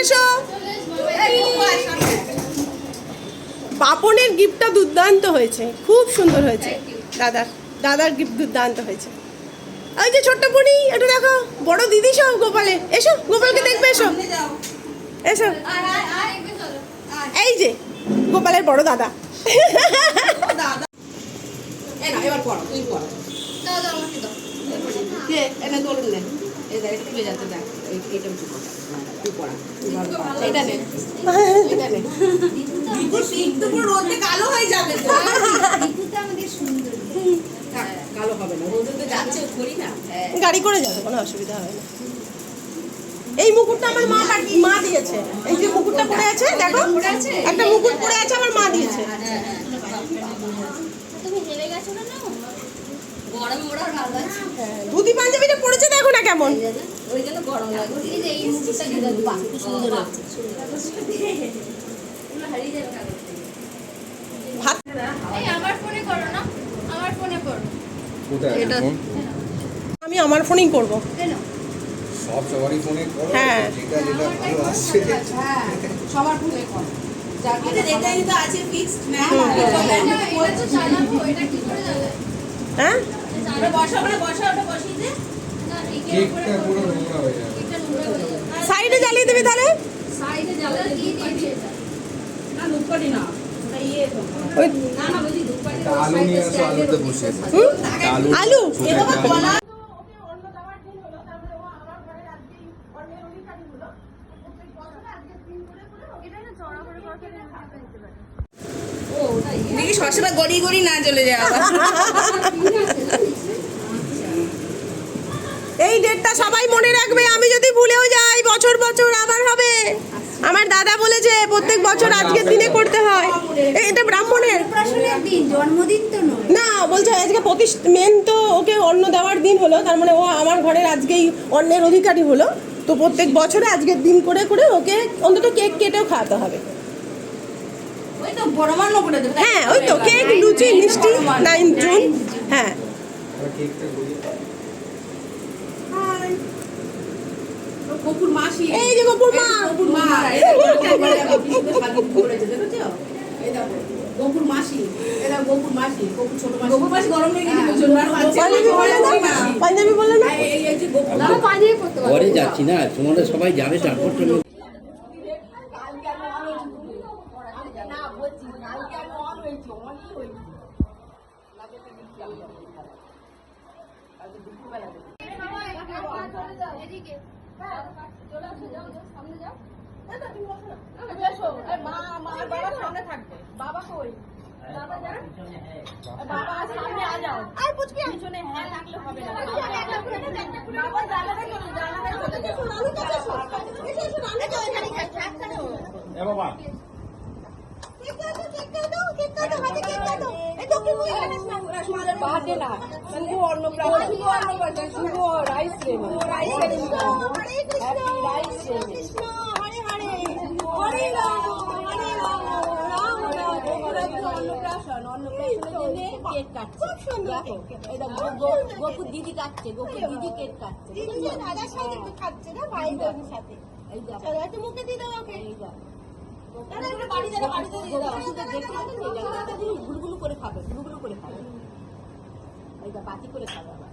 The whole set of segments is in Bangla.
এসো। গিফটটা দুর্দান্ত হয়েছে। খুব সুন্দর হয়েছে। দাদার দাদার গিফট দুর্দান্ত হয়েছে। ওই যে ছোট্ট পুনি একটু দেখো। বড় দিদি সব গোপালে। এসো গোপালকে দেখবে এসো। এসো। এই যে গোপালের বড় দাদা। এবার পড়ো তুই পড়ো। কে? এই খুলে যাচ্ছে দেখ এই এইটা একটু পড়া তুই পড়া তুই বড় পড়া। এটা নে। এটা নে। বিপুর পিঠ তো পুরো রোদে কালো হয়ে যাবে তো। থাক, কালো হবে না। রোদে তো যাচ্ছে করি না। হ্যাঁ। গাড়ি করে যাবে কোনো অসুবিধা হবে না। এই মুকুটটা আমার মা মা দিয়েছে। এই যে মুকুটটা পরে আছে দেখো। একটা মুকুট পরে আছে আমার মা দিয়েছে। তুমি হেরে গেছো না হ্যাঁ, ধুতি পাঞ্জাবিটা কেমন? ভাত? আমি আমার ফোনেই করব। সব সবারই ফোনে করো হ্যাঁ। যেটা যেটা ভালো আসছে হ্যাঁ সবার ফোনে কর হ্যাঁ? বসা ওটা বসা ওটা বসিয়ে দে। সাইডে জ্বালিয়ে দিবি তাহলে না না না না আলু নিয়ে আসো আলুতে বসে হুম? আলু আলু? ছোট এ বাবা একটা আলু। কলা দেখি সবসময় গড়ি গড়ি না চলে যায় আবার এই ডেটটা সবাই মনে রাখবে আমি যদি ভুলেও যাই বছর বছর আবার হবে। আমার দাদা বলেছে প্রত্যেক বছর আজকের দিনে করতে হয়। এটা ব্রাহ্মণের। জন্মদিন তো না বলছে আজকে প্রতিষ্ঠ মেন তো ওকে অন্ন দেওয়ার দিন হলো তার মানে ও আমার ঘরের আজকেই অন্নের অধিকারী হলো। তো প্রত্যেক বছরে আজকের দিন করে করে ওকে অন্তত কেক কেটেও খাওয়াতে হবে। হ্যাঁ ওই তো কেক লুচি মিষ্টি নাইন জুন হ্যাঁ। কপুর মাসি এই যে গোপুর মা কপুর মা এই দেখো, গপুর মাসি এটা গপুর মাসি গপুর ছোট মাসি গপুর মাসি গরম লেগে গেছে পাঞ্জাবি বলে না পাঞ্জাবি বলে না এই এই যে গপুর পাঞ্জাবি পড়তে পারো পরে যাচ্ছি না তোমরা সবাই যাবে তারপর তো আমি- এদিকে চলে আসো যাও যাও সামনে যাও বাদে না শুভ অন্নপ্রাশন শুভ অন্নপ্রাশন শুভ রাইস রেমন রাইস রেমন হ্যাপি রাইস অন্নপ্রাশন দেখো এটা গোপুর দিদি কাটছে গোপুর দিদি কেক কাটছে দাদার সাথে খাচ্ছে না ভাই বোনের সাথে এই মুখে দিয়ে দাও ওকে এই দেখো বাড়িতে বাড়িতে দেখতে গুলগুলো করে খাবে গুলগুলো করে খাবে এইটা বাটি করে খাবে আবার।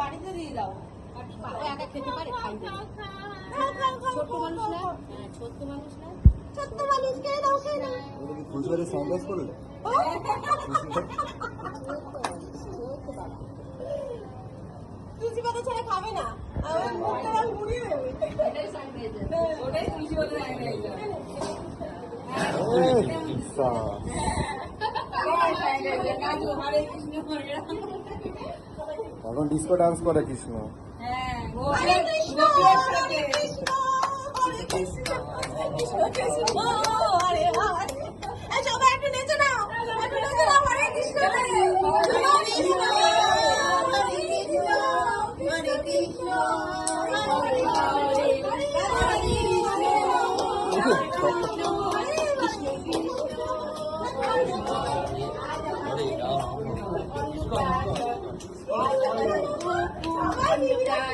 বাড়িতে দিয়ে দাও। একা খেতে পারে খাই ছোট্ট মানুষ না? হ্যাঁ ছোট্ট মানুষ না? ছোট্ট মানুষকে দাও খেয়ে নাও ওটা কি করলে? তুলসী পাতা ছাড়া খাবে না। আমার মুখটা রং মুড়িয়ে দেবে। ওটাই তুলসী পাতা এখন ডিস্কো ডান্স করে কৃষ্ণ। কৃষ্ণ।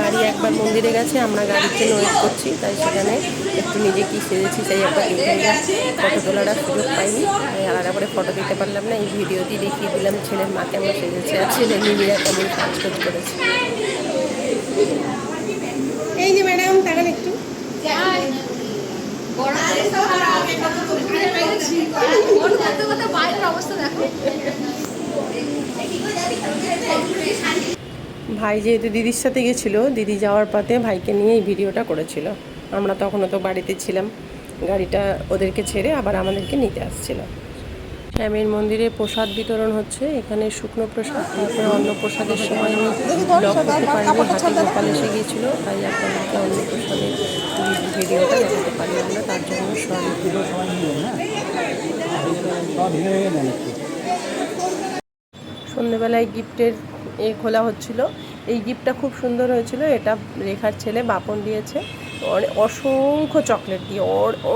গাড়ি একবার মন্দিরে গেছে আমরা গাড়ির জন্য ওয়েট করছি তাই সেখানে একটু নিজে কি সেজেছি তাই একবার দেখে নিলাম। ফটো তোলার আর সুযোগ পাইনি তাই আলাদা করে ফটো দিতে পারলাম না এই ভিডিওটি দেখিয়ে দিলাম ছেলের মা কেমন সেজেছে আর ছেলে নিজেরা কেমন সাজগোজ করেছে। এই যে ম্যাডাম তাকান একটু। বাইরের অবস্থা দেখো। ভাই যেহেতু দিদির সাথে গেছিল, দিদি যাওয়ার পথে ভাইকে নিয়ে এই ভিডিওটা করেছিল। আমরা তখনও তো বাড়িতে ছিলাম, গাড়িটা ওদেরকে ছেড়ে আবার আমাদেরকে নিতে আসছিল। শ্যামের মন্দিরে প্রসাদ বিতরণ হচ্ছে, এখানে শুকনো প্রসাদ তারপরে অন্ন প্রসাদের সময় করতে পারিনি গোপাল এসে গিয়েছিল, তাই আপনাদেরকে অন্ন প্রসাদের ভিডিওটা দেখাতে পারলাম না তার জন্য সরি। সন্ধেবেলায় গিফটের এ খোলা হচ্ছিল। এই গিফটটা খুব সুন্দর হয়েছিল, এটা রেখার ছেলে বাপন দিয়েছে। অসংখ্য চকলেট দিয়ে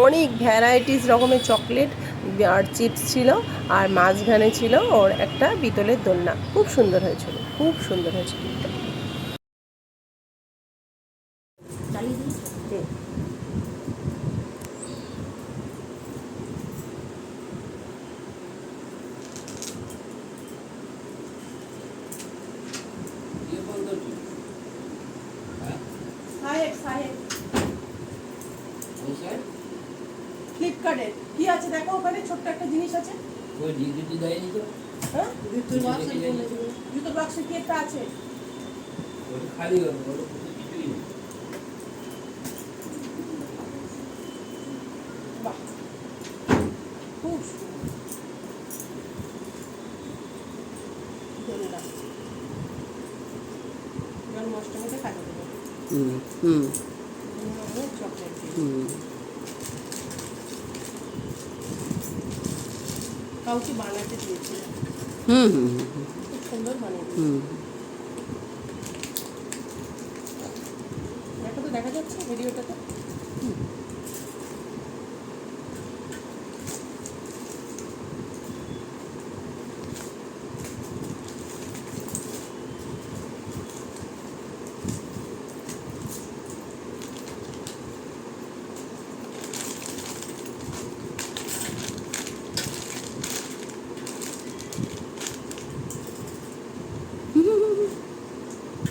অনেক ভ্যারাইটিস রকমের চকলেট আর চিপস ছিল আর মাঝখানে ছিল ওর একটা পিতলের দোলনা। খুব সুন্দর হয়েছিল, খুব সুন্দর হয়েছিল ফ্লিপকার্টের কি আছে? দেখো ওখানে ছোট্ট একটা জিনিস আছে। ওই ডিগ্রিটি দেয়নি তো? হ্যাঁ? জুতোর জুতো বাক্সে কি একটা আছে? ওটা খালি হবে ওটা কিছু কিছুই নেই বাহ খুব সুন্দর দোলনা জন্মাষ্টমীতে কাজে দেবো হুম হুম কাউকে বানাতে দিয়েছিল হুম হুম খুব সুন্দর বানিয়ে। হুম দেখো তো দেখা যাচ্ছে ভিডিওটাতে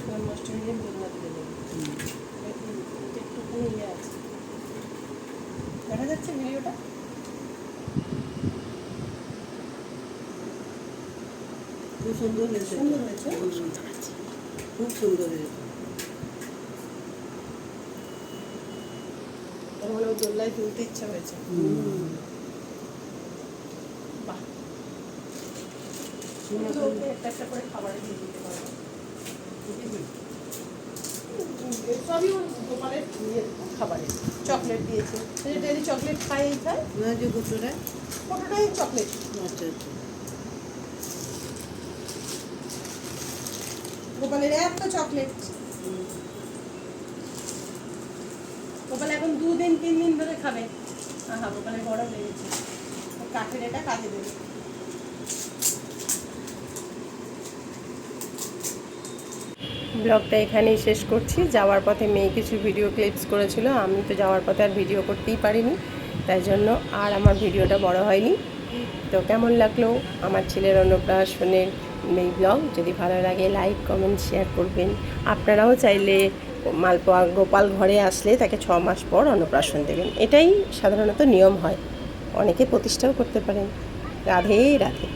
জন্মাষ্টমী দিন দোলনা তুলে দেবে এটা একটুখানি ইয়ে আছে দেখা যাচ্ছে ভিডিওটা খুব সুন্দর হয়েছে। সুন্দর হয়েছে? খুব সুন্দর হয়েছে। মানে তুলতে ইচ্ছা হয়েছে। একটা একটা করে খাবারে দিয়ে দিতে পারব সবই ওর গোপালের খাবারে। চকলেট দিয়েছে। ডেলি চকলেট খাই খায়? না যে গোটোটা কতটাই চকলেট। আচ্ছা আচ্ছা। গোপালের এত চকলেট গোপাল এখন দুদিন তিন দিন ধরে খাবে। আহা, গোপালের গরম লেগেছে। কাঠের এটা কাজে দেবে। ব্লগটা এখানেই শেষ করছি। যাওয়ার পথে মেয়ে কিছু ভিডিও ক্লিপস করেছিল। আমি তো যাওয়ার পথে আর ভিডিও করতেই পারিনি। তাই জন্য আর আমার ভিডিওটা বড় হয়নি। তো কেমন লাগল? আমার ছেলের অন্নপ্রাশনের এই ব্লগ। যদি ভালো লাগে লাইক কমেন্ট শেয়ার করবেন। আপনারাও চাইলে মালপোয়া গোপাল ঘরে আসলে তাকে ছ মাস পর অন্নপ্রাশন দেবেন। এটাই সাধারণত নিয়ম হয়। অনেকে প্রতিষ্ঠাও করতে পারেন। রাধে রাধে।